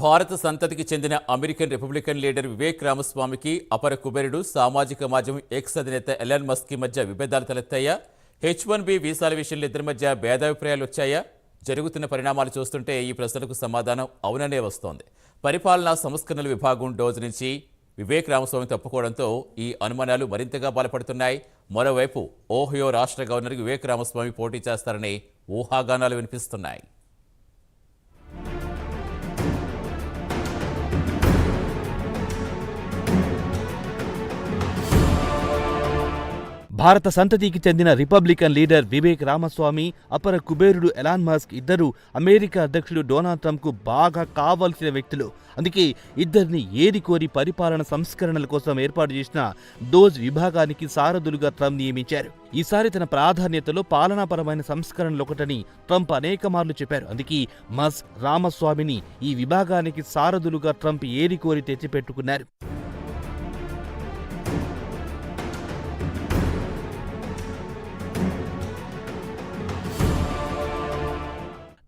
భారత సంతతికి చెందిన అమెరికన్ రిపబ్లికన్ లీడర్ వివేక్ రామస్వామికి అపర కుబేరుడు సామాజిక మాధ్యమం ఎక్స్ అధినేత ఎలాన్ మస్కీ మధ్య విభేదాలు తలెత్తాయా? హెచ్ వన్ బి వీసాల విషయంలో ఇద్దరి మధ్య భేదాభిప్రాయాలు వచ్చాయా? జరుగుతున్న పరిణామాలు చూస్తుంటే ఈ ప్రశ్నలకు సమాధానం అవుననే వస్తోంది. పరిపాలనా సంస్కరణల విభాగం డోజ్ నుంచి వివేక్ రామస్వామి తప్పుకోవడంతో ఈ అనుమానాలు మరింతగా బలపడుతున్నాయి మరోవైపు ఓహియో రాష్ట్ర గవర్నర్ వివేక్ రామస్వామి పోటీ చేస్తారని ఊహాగానాలు వినిపిస్తున్నాయి. భారత సంతతికి చెందిన రిపబ్లికన్ లీడర్ వివేక్ రామస్వామి అపర కుబేరుడు ఎలాన్ మస్క్ ఇద్దరు అమెరికా అధ్యక్షుడు డొనాల్డ్ ట్రంప్కు బాగా కావాల్సిన వ్యక్తులు. అందుకే ఇద్దరిని ఏది కోరి పరిపాలన సంస్కరణల కోసం ఏర్పాటు చేసిన డోజ్ విభాగానికి సారథులుగా ట్రంప్ నియమించారు. ఈసారి తన ప్రాధాన్యతలో పాలనాపరమైన సంస్కరణలు ఒకటని ట్రంప్ అనేక మార్లు చెప్పారు. అందుకే మస్క్ రామస్వామిని ఈ విభాగానికి సారథులుగా ట్రంప్ ఏరి కోరి తెచ్చిపెట్టుకున్నారు?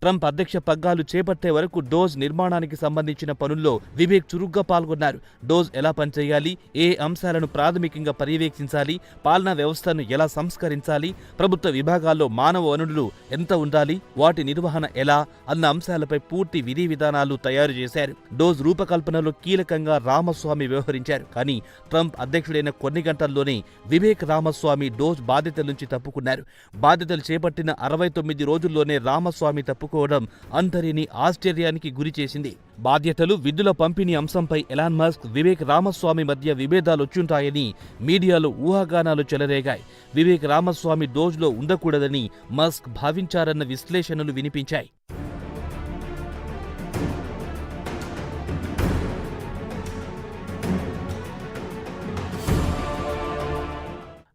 ట్రంప్ అధ్యక్ష పగ్గాలు చేపట్టే వరకు డోజ్ నిర్మాణానికి సంబంధించిన పనుల్లో వివేక్ చురుగ్గా పాల్గొన్నారు. డోజ్ ఎలా పనిచేయాలి? ఏ అంశాలను ప్రాథమికంగా పర్యవేక్షించాలి? పాలనా వ్యవస్థను ఎలా సంస్కరించాలి? ప్రభుత్వ విభాగాల్లో మానవ వనరులు ఎంత ఉండాలి? వాటి నిర్వహణ ఎలా? అన్న అంశాలపై పూర్తి విధి విధానాలు తయారు చేశారు. డోజ్ రూపకల్పనలో కీలకంగా రామస్వామి వ్యవహరించారు. కానీ ట్రంప్ అధ్యక్షుడైన కొన్ని గంటల్లోనే వివేక్ రామస్వామి డోజ్ బాధ్యతల నుంచి తప్పుకున్నారు. బాధ్యతలు చేపట్టిన అరవై తొమ్మిది రోజుల్లోనే రామస్వామి తప్పు చెప్పుకోవడం అందరినీ ఆశ్చర్యానికి గురి చేసింది. బాధ్యతలు విధుల పంపిణీ అంశంపై ఎలాన్ మస్క్ వివేక్ రామస్వామి మధ్య విభేదాలు వచ్చుంటాయని మీడియాలో ఊహాగానాలు చెలరేగాయి. వివేక్ రామస్వామి డోజ్లో ఉండకూడదని మస్క్ భావించారన్న విశ్లేషణలు వినిపించాయి.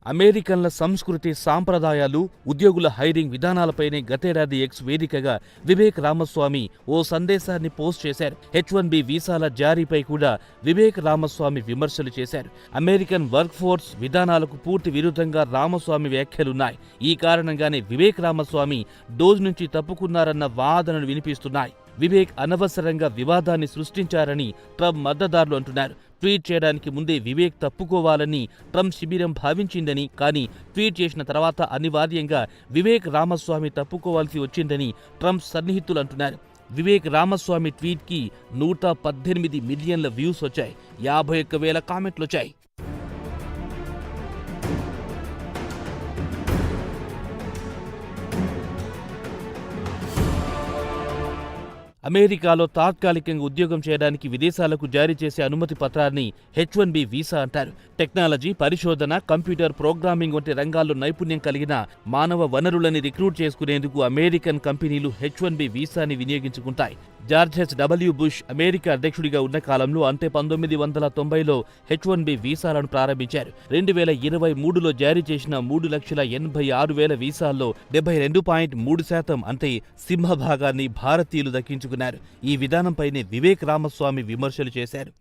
అమెరికన్ల సంస్కృతి సాంప్రదాయాలు ఉద్యోగుల హైరింగ్ విధానాలపైనే గతేడాది ఎక్స్ వేదికగా వివేక్ రామస్వామి ఓ సందేశాన్ని పోస్ట్ చేశారు. హెచ్ వన్ బి వీసాల జారీపై కూడా వివేక్ రామస్వామి విమర్శలు చేశారు. అమెరికన్ వర్క్ ఫోర్స్ విధానాలకు పూర్తి విరుద్ధంగా రామస్వామి వ్యాఖ్యలున్నాయి. ఈ కారణంగానే వివేక్ రామస్వామి డోజ్ నుంచి తప్పుకున్నారన్న వాదనలు వినిపిస్తున్నాయి. వివేక్ అనవసరంగా వివాదాన్ని సృష్టించారని ట్రంప్ మద్దదారులు అంటున్నారు. ట్వీట్ చేయడానికి ముందే వివేక్ తప్పుకోవాలని ట్రంప్ శిబిరం భావించిందని కానీ ట్వీట్ చేసిన తర్వాత అనివార్యంగా వివేక్ రామస్వామి తప్పుకోవాల్సి వచ్చిందని ట్రంప్ సన్నిహితులు అంటున్నారు. వివేక్ రామస్వామి ట్వీట్కి నూట పద్దెనిమిది మిలియన్ల వ్యూస్ వచ్చాయి. యాభై ఒక్క వేల కామెంట్లు వచ్చాయి. అమెరికాలో తాత్కాలికంగా ఉద్యోగం చేయడానికి విదేశాలకు జారీ చేసే అనుమతి పత్రాన్ని హెచ్ వన్ బి వీసా అంటారు. టెక్నాలజీ పరిశోధన కంప్యూటర్ ప్రోగ్రామింగ్ వంటి రంగాల్లో నైపుణ్యం కలిగిన మానవ వనరులని రిక్రూట్ చేసుకునేందుకు అమెరికన్ కంపెనీలు హెచ్ వన్ బి వీసాని వినియోగించుకుంటాయి. George H W Bush America అధ్యక్షుడిగా ఉన్న కాలంలో అంటే పంతొమ్మిది వందల తొంభైలో హెచ్ వన్ బి వీసాలను ప్రారంభించారు. రెండు వేల ఇరవై మూడులో జారీ చేసిన మూడు లక్షల ఎనభై ఆరు వేల వీసాల్లో డెబ్బై రెండు పాయింట్ మూడు శాతం అంటే సింహభాగాన్ని భారతీయులు దక్కించుకు దక్కించుకున్నారు ఈ విధానంపైనే వివేక్ రామస్వామి విమర్శలు చేశారు.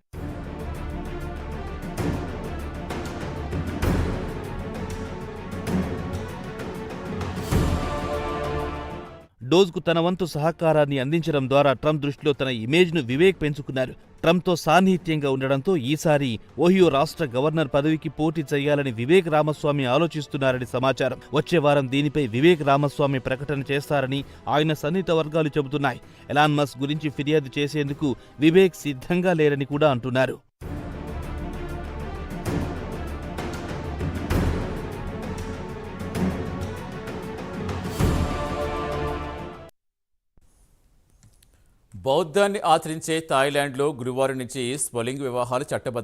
డోజ్కు తన వంతు సహకారాన్ని అందించడం ద్వారా ట్రంప్ దృష్టిలో తన ఇమేజ్ను వివేక్ పెంచుకున్నారు. ట్రంప్తో సాన్నిహిత్యంగా ఉండడంతో ఈసారి ఓహియో రాష్ట్ర గవర్నర్ పదవికి పోటీ చేయాలని వివేక్ రామస్వామి ఆలోచిస్తున్నారని సమాచారం. వచ్చే వారం దీనిపై వివేక్ రామస్వామి ప్రకటన చేస్తారని ఆయన సన్నిహిత వర్గాలు చెబుతున్నాయి. ఎలాన్ మస్క్ గురించి ఫిర్యాదు చేసేందుకు వివేక్ సిద్ధంగా లేరని కూడా అంటున్నారు. బౌద్ధాన్ని ఆచరించే థాయిలాండ్లో గురువారం నుంచి స్వలింగ వివాహాలు చట్టబద్ధ